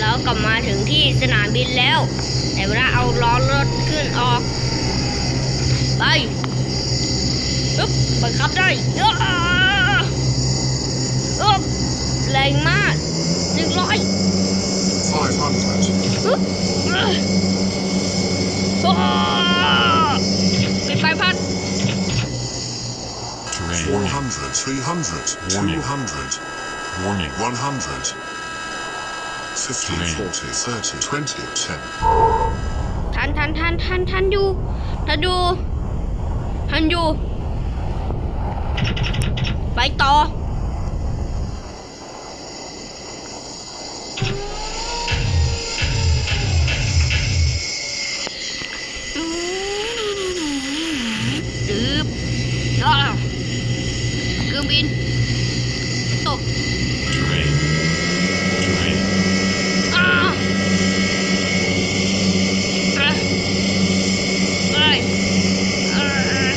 เรากลับมาถึงที่สนามบินแล้ว แต่เวลาเอาล้อรถขึ้นออก ไปปึ๊บบังคับได้อ้าอึ๊บแรงมากหนึ่งร้อย 500, ปึ๊บอ่าอ้าปิดไฟพัด Terrain. 100, 300, Warning. 200, Warning. 100, 50, Terrain. 40, 30, 20, 10. ทันทันทันทันทันอยู่ทันอยู่ทันอยู่ ไปต่อดืบอ้าวเครื่องบินตก Terrain. Terrain. อ้าวเอ้ยเอ้ย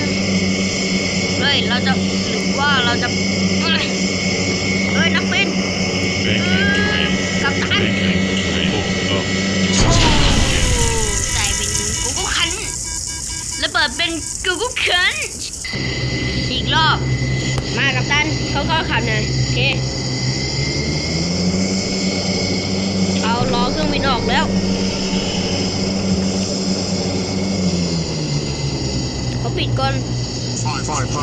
เอ้ย เฮ้ยเราจะหรือว่าเราจะเอ้ยนักบินกับตัน Backpack terrain. Oh, oh. ใส่เป็นกูกูคันระเบิดเป็นกูกูคันอีกรอบ มากับตันเขาก็ขับหน่อยโอเคเอาล้อเครื่องบินออกแล้วเขาปิดก่อน 500, ค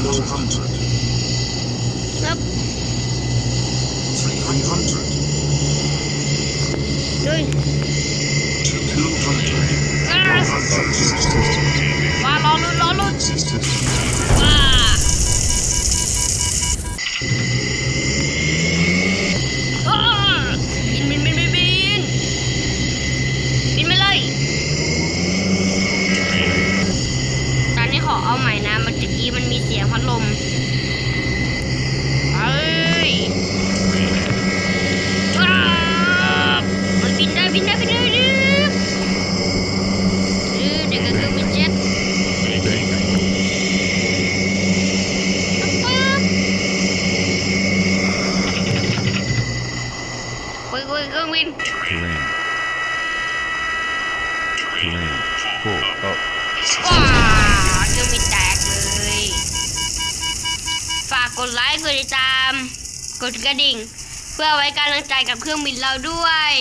รับ 300, เฮ้ย 200, อ่า 100, สียงพัดลมเฮ้ยว้าวมันบินได้บินได้บินได้ดื้อดื้อเด็กก็คือบินเจ็ต Backpack. ปึ๊บปึ๊บเครื่องบิน Terrain. ดไลค์กดติดตาม กดกระดิ่ง เพื่อไว้การกำลังใจกับเครื่องบินเราด้วย